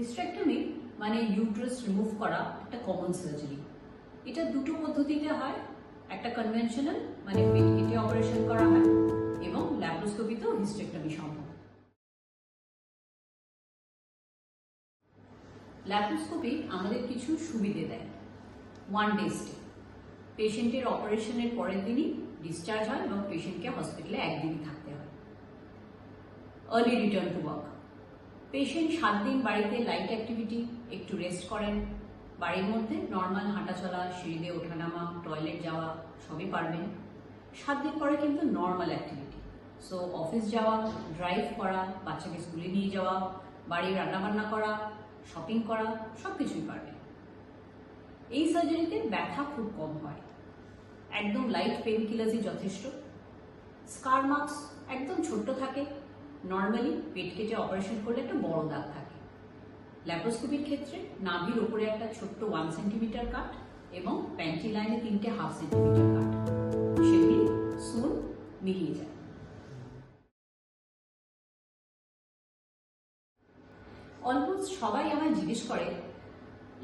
হিস্ট্রেক্টমি মানে uterus remove করা একটা কমন সার্জারি এটা দুটো পদ্ধতিতে হয়, একটা কনভেনশনাল মানে পেট কেটে অপারেশন করা হয়, এবং ল্যাপ্রোস্কোপিতেও হিস্ট্রেক্টমি সম্ভব। ল্যাপ্রোস্কোপি আমাদের কিছু সুবিধে দেয়। ওয়ান ডে স্টে পেশেন্টের অপারেশনের পরের দিনই ডিসচার্জ হয় এবং পেশেন্টকে হসপিটালে একদিনই থাকতে হয়। Early return to work patient সাত দিন বাড়িতে লাইট অ্যাক্টিভিটি একটু রেস্ট করেন। বাড়ির মধ্যে নর্মাল হাঁটা হাঁটাচলা সিঁড়িতে ওঠানামা টয়লেট যাওয়া, সবই পারবেন। সাত দিন পরে কিন্তু নর্মাল অ্যাক্টিভিটি সো অফিস যাওয়া ড্রাইভ করা, বাচ্চাকে স্কুলে নিয়ে যাওয়া বাড়ি রান্নাবান্না করা শপিং করা সব কিছুই পারবেন। এই সার্জারিতে ব্যথা খুব কম হয়। একদম লাইট পেন কিলারই যথেষ্ট। স্কার মার্কস একদম ছোট্ট থাকে। নর্মালি পেট কেটে অপারেশন করলে একটা বড় দাগ থাকে। ল্যাপ্রোস্কোপির ক্ষেত্রে নাভির ওপরে একটা ছোট্ট ওয়ান সেন্টিমিটার কাট এবং প্যান্টি লাইনে তিনটে হাফ সেন্টিমিটার কাট সেগুলি সুন মিলিয়ে যায়। অলমোস্ট সবাই আমায় জিজ্ঞেস করে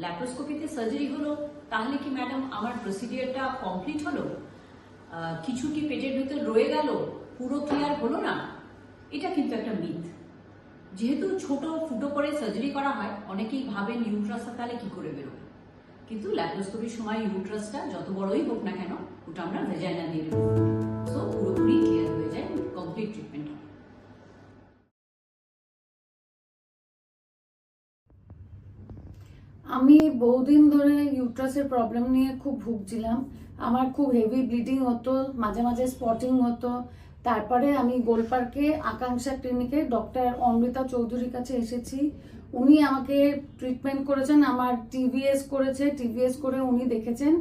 ল্যাপ্রোস্কোপিতে সার্জারি হলো? তাহলে কি ম্যাডাম আমার প্রসিডিওরটা কমপ্লিট হলো? কিছু কি পেটের ভেতর রয়ে গেল? পুরো ক্লিয়ার হলো না? এটা কিন্তু একটা মিথ যেহেতু ছোট ফুটো করে সার্জারি করা হয়, অনেকেই ভাবেন ইউট্রাসটা তাহলে কি করে বেরোবে। কিন্তু ল্যাপ্রোস্কোপির সময় ইউট্রাসটা যত বড়ই হোক না কেন, ওটা আমরা ভেজাইনা দিয়ে দেবো সো পুরোপুরি ক্লিয়ার হয়ে যায় কমপ্লিট ট্রিটমেন্ট আমি বহুদিন ধরে ইউট্রাসের প্রবলেম নিয়ে খুব ভুগছিলাম। আমার খুব হেভি ব্লিডিং হতো, মাঝে মাঝে স্পটিং হতো। তারপরে আমি গোলপার্কে আকাঙ্ক্ষা ক্লিনিকে ডক্টর অমৃতা চৌধুরীর কাছে এসেছি। উনি আমাকে ট্রিটমেন্ট করেছেন, আমার টিভিএস করেছে টিভিএস করে উনি দেখেছেন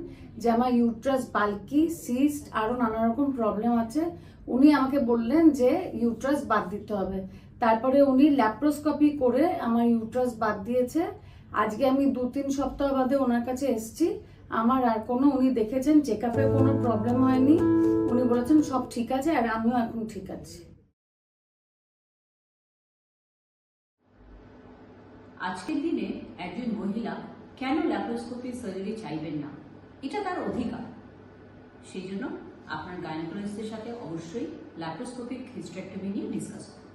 যে আমার ইউট্রাস বাল্কি সিস্ট আরও নানা রকম প্রবলেম আছে। উনি আমাকে বললেন যে ইউট্রাস বাদ দিতে হবে। তারপরে উনি ল্যাপ্রোস্কোপি করে আমার ইউট্রাস বাদ দিয়েছে। আজকে আমি দু তিন সপ্তাহ বাদে ওনার কাছে এসেছি। আমার আর কোনো, উনি দেখেছেন চেক আপে কোনো প্রবলেম হয়নি। উনি বলেছেন সব ঠিক আছে আর আমিও এখন ঠিক আছি। আজকের দিনে একজন মহিলা কেন ল্যাপ্রোস্কোপি সার্জারি চাইবেন না? এটা তার অধিকার। সেই জন্য আপনার গাইনোকোলজিস্টের সাথে অবশ্যই ল্যাপ্রোস্কোপিক হিস্ট্রেক্টমি নিয়ে ডিসকাস করুন।